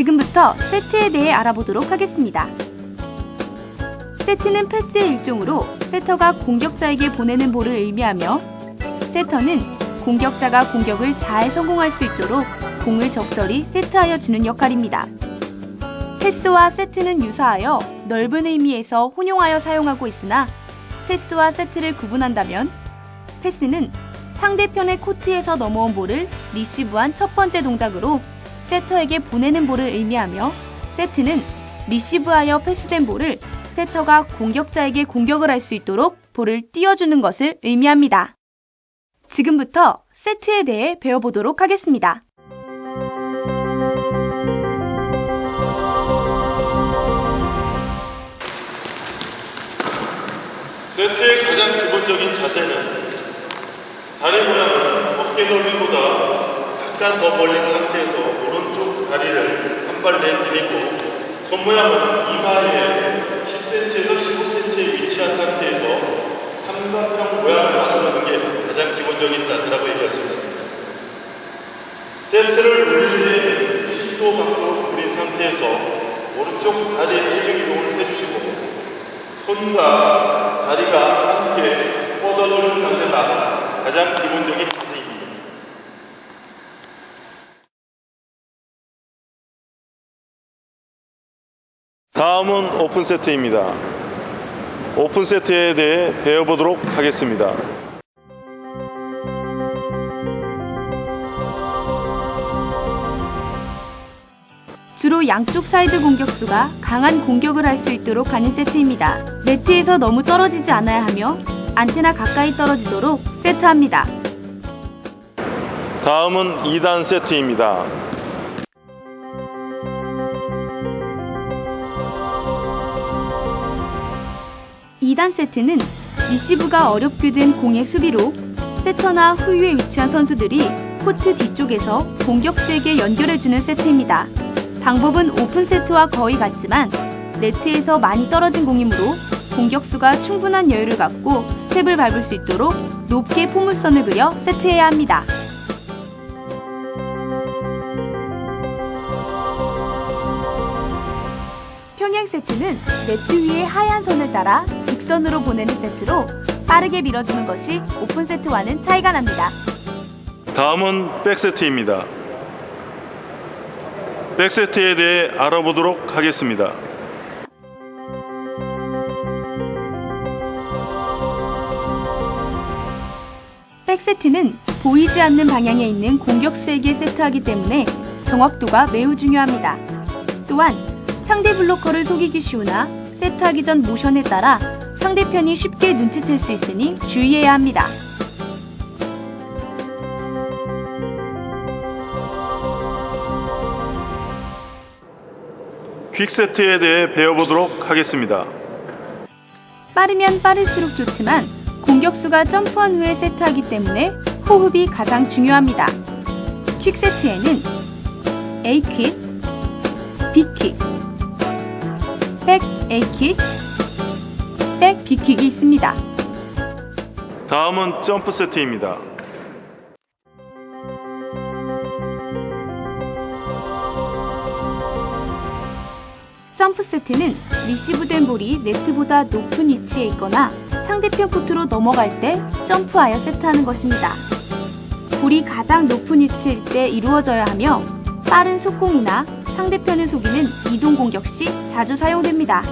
지금부터 세트에 대해 알아보도록 하겠습니다. 세트는 패스의 일종으로 세터가 공격자에게 보내는 볼을 의미하며 세터는 공격자가 공격을 잘 성공할 수 있도록 공을 적절히 세트하여 주는 역할입니다. 패스와 세트는 유사하여 넓은 의미에서 혼용하여 사용하고 있으나 패스와 세트를 구분한다면 패스는 상대편의 코트에서 넘어온 볼을 리시브한 첫 번째 동작으로 세터에게 보내는 볼을 의미하며 세트는 리시브하여 패스된 볼을 세터가 공격자에게 공격을 할 수 있도록 볼을 띄워주는 것을 의미합니다. 지금부터 세트에 대해 배워보도록 하겠습니다. 세트의 가장 기본적인 자세는 다리 모양은 어깨 넓이보다 약간 더 벌린 상태에서 오른쪽 다리를 한 발 내디디고 손 모양은 이마에 10cm에서 15cm에 위치한 상태에서 삼각형 모양을 만드는 게 가장 기본적인 자세라고 얘기할 수 있습니다. 세트를 올릴 때 10도 각도로 구린 상태에서 오른쪽 다리에 체중 이동을 해주시고 손과 다리가 함께 뻗어주는 자세가 가장 기본적인 자세입니다. 다음은 오픈 세트입니다. 오픈 세트에 대해 배워보도록 하겠습니다. 주로 양쪽 사이드 공격수가 강한 공격을 할 수 있도록 하는 세트입니다. 네트에서 너무 떨어지지 않아야 하며 안테나 가까이 떨어지도록 세트합니다. 다음은 2단 세트입니다. 이단 세트는 리시브가 어렵게 된 공의 수비로 세터나 후위에 위치한 선수들이 코트 뒤쪽에서 공격수에게 연결해주는 세트입니다. 방법은 오픈 세트와 거의 같지만 네트에서 많이 떨어진 공이므로 공격수가 충분한 여유를 갖고 스텝을 밟을 수 있도록 높게 포물선을 그려 세트해야 합니다. 평행 세트는 네트 위에 하얀 선을 따라 직 선으로 보내는 세트로 빠르게 밀어주는 것이 오픈 세트와는 차이가 납니다. 다음은 백세트입니다. 백세트에 대해 알아보도록 하겠습니다. 백세트는 보이지 않는 방향에 있는 공격수에게 세트하기 때문에 정확도가 매우 중요합니다. 또한 상대 블로커를 속이기 쉬우나 세트하기 전 모션에 따라 상대편이 쉽게 눈치챌 수 있으니 주의해야 합니다. 퀵세트에 대해 배워보도록 하겠습니다. 빠르면 빠를수록 좋지만 공격수가 점프한 후에 세트하기 때문에 호흡이 가장 중요합니다. 퀵 세트에는 A킥, B킥, 백 A킥, 백 B킥이 있습니다. 다음은 점프 세트입니다. 점프 세트는 리시브된 볼이 네트보다 높은 위치에 있거나 상대편 코트로 넘어갈 때 점프하여 세트하는 것입니다. 볼이 가장 높은 위치일 때 이루어져야 하며 빠른 속공이나 상대편을 속이는 이동 공격 시 자주 사용됩니다.